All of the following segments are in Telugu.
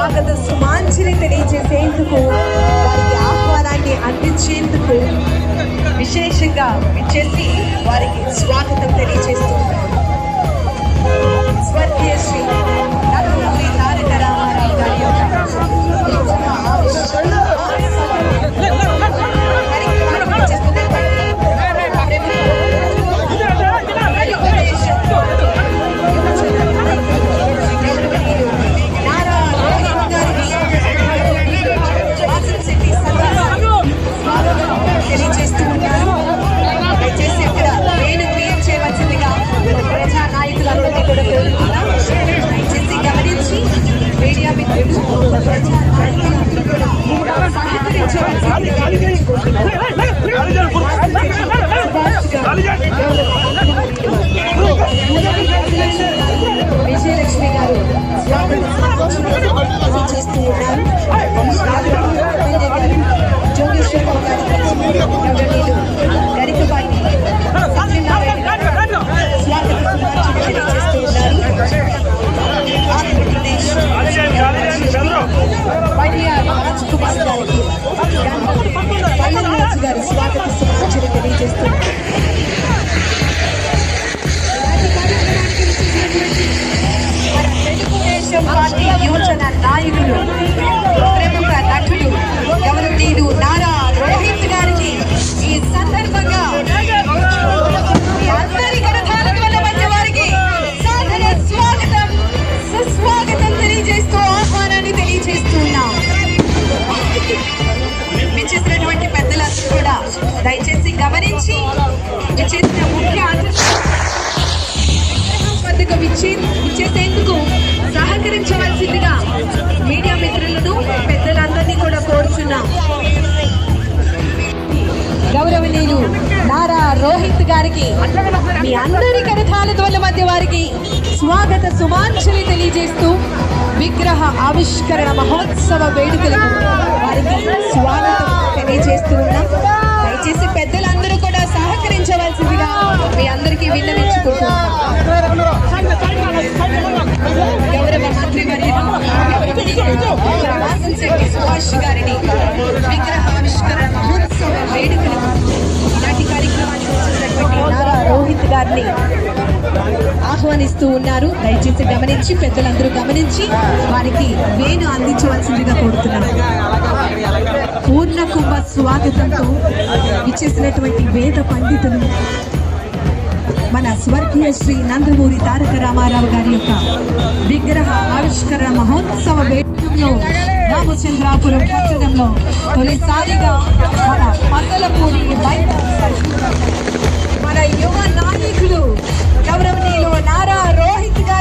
స్వాగత సుమాంచిని తెలియజేసేందుకు వారికి ఆహ్వానాన్ని అందించేందుకు విశేషంగా విచ్చేసి వారికి స్వాగతం తెలియజేస్తున్నారు స్వర్గీయ శ్రీ ఆలోచన నాయకుడు ప్రముఖ నటుడు గవర్నీడు నారా రోహిత్ గారికి ఈ సందర్భంగా చేసినటువంటి పెద్దలందరూ కూడా దయచేసి గమనించి చేసిన ముఖ్య ఆకర్షణ. విచ్చేసిన రోహిత్ గారికి మీ అందరి కరతాల ధ్వల మధ్య వారికి స్వాగత సుమాంజలి తెలియజేస్తూ విగ్రహ ఆవిష్కరణ మహోత్సవ వేడుకలకు వారికి స్వాగతం తెలియజేస్తూ ఉన్నాం. వారిని ఆహ్వానిస్తూ ఉన్నారు. దయచేసి గమనించి పెద్దలందరూ గమనించి వారికి వేణు అందించవలసిందిగా కోరుతున్నారు పూర్ణ కుంభ స్వాగతంతో ఇచ్చేసినటువంటి వేద పండితులు మన స్వర్గీయ శ్రీ నందమూరి తారక రామారావు గారి యొక్క విగ్రహ ఆవిష్కరణ మహోత్సవ వేటంలో రామచంద్రాపురం పట్టణంలో తొలిసారిగా మన పద్దలపూడి బయట మన యువ నాయకులు గౌరవనీయులు నారా రోహిత్ గారు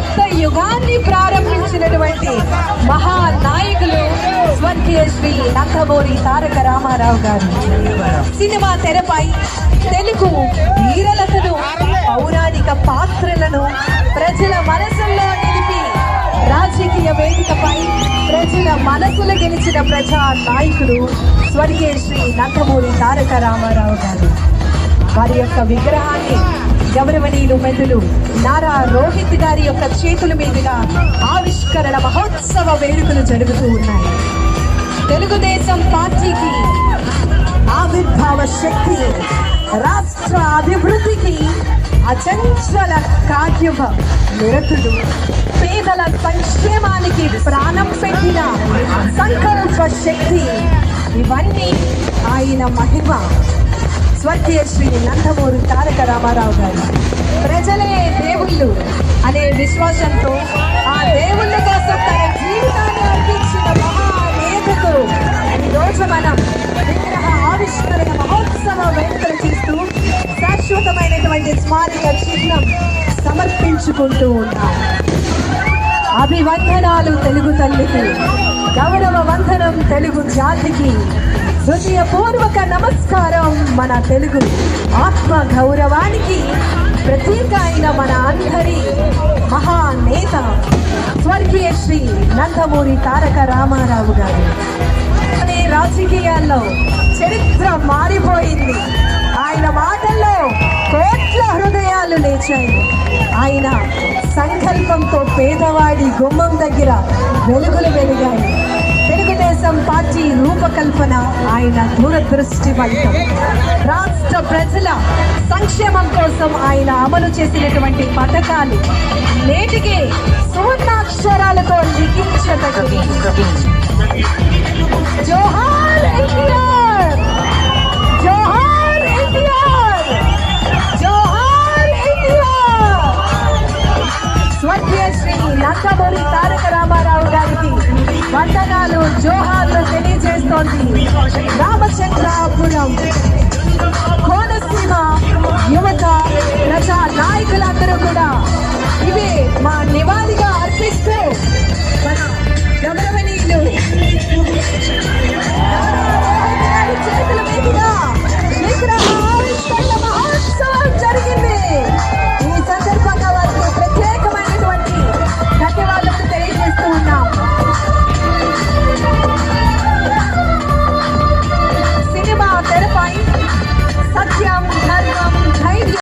కొత్త యుగాన్ని ప్రారంభించినటువంటి మహానాయకులు స్వర్గీయ శ్రీ నందమూరి తారక రామారావు గారు. సినిమా తెరపై తెలుగు వీరలతను పౌరాణిక పాత్రలను ప్రజల మనసుల్లో నిలిపి రాజకీయ వేదికపై ప్రజల మనసులు గెలిచిన ప్రజా నాయకుడు స్వర్గీయ శ్రీ నందమూరి తారక రామారావు గారు. వారి యొక్క విగ్రహాన్ని గౌరవనీయులు మెదులు నారా రోహిత్ గారి యొక్క చేతుల మీదుగా ఆవిష్కరణ మహోత్సవ వేడుకలు జరుగుతూ ఉన్నాయి. తెలుగుదేశం పార్టీకి ఆవిర్భావ శక్తి రాష్ట్ర అభివృద్ధికి అచంచల కార్యమ నిరతుడు. పేదల సంక్షేమానికి ప్రాణం పెట్టిన సంకల్ప శక్తి ఇవన్నీ ఆయన మహిమ. స్వర్గీయ శ్రీ నందమూరి తారక రామారావు గారు. ప్రజలే దేవుళ్ళు అనే విశ్వాసంతో ఆ దేవుళ్ళ కోసం తన జీవితాన్ని అర్పించిన మహానేతకు ఈరోజు మనం విగ్రహ ఆవిష్కరణ మహోత్సవ వేడుకలు చేస్తూ శాశ్వతమైనటువంటి స్మారక చిహ్నం సమర్పించుకుంటూ ఉన్నాం. అభివందనాలు తెలుగు తల్లికి గౌరవ వందనం తెలుగు జాతికి హృదయపూర్వక నమస్కారం మన తెలుగు ఆత్మ గౌరవానికి ప్రతీక అయిన మన అందరి మహానేత స్వర్గీయ శ్రీ నందమూరి తారక రామారావు గారు. అనే రాజకీయాల్లో చరిత్ర మారిపోయింది. ఆయన మాటల్లో కోట్ల హృదయాలు లేచాయి. ఆయన సంకల్పంతో పేదవాడి గుమ్మం దగ్గర వెలుగులు వెలిగాయి. తెలుగుదేశం పార్టీ రూపకల్పన ఆయన దూరదృష్టి ఫలితం. రాష్ట్ర ప్రజల సంక్షేమం కోసం ఆయన అమలు చేసినటువంటి పథకాలు నేటికి సువర్ణాక్షరాలతో లిఖించదగినవి జోహార్ జోహార్లు తెలియజేస్తోంది. రామచంద్రాపురం. కోనసీమ యువత ప్రజా నాయకులందరూ కూడా ఇవే మా నివాళిగా అర్పిస్తూ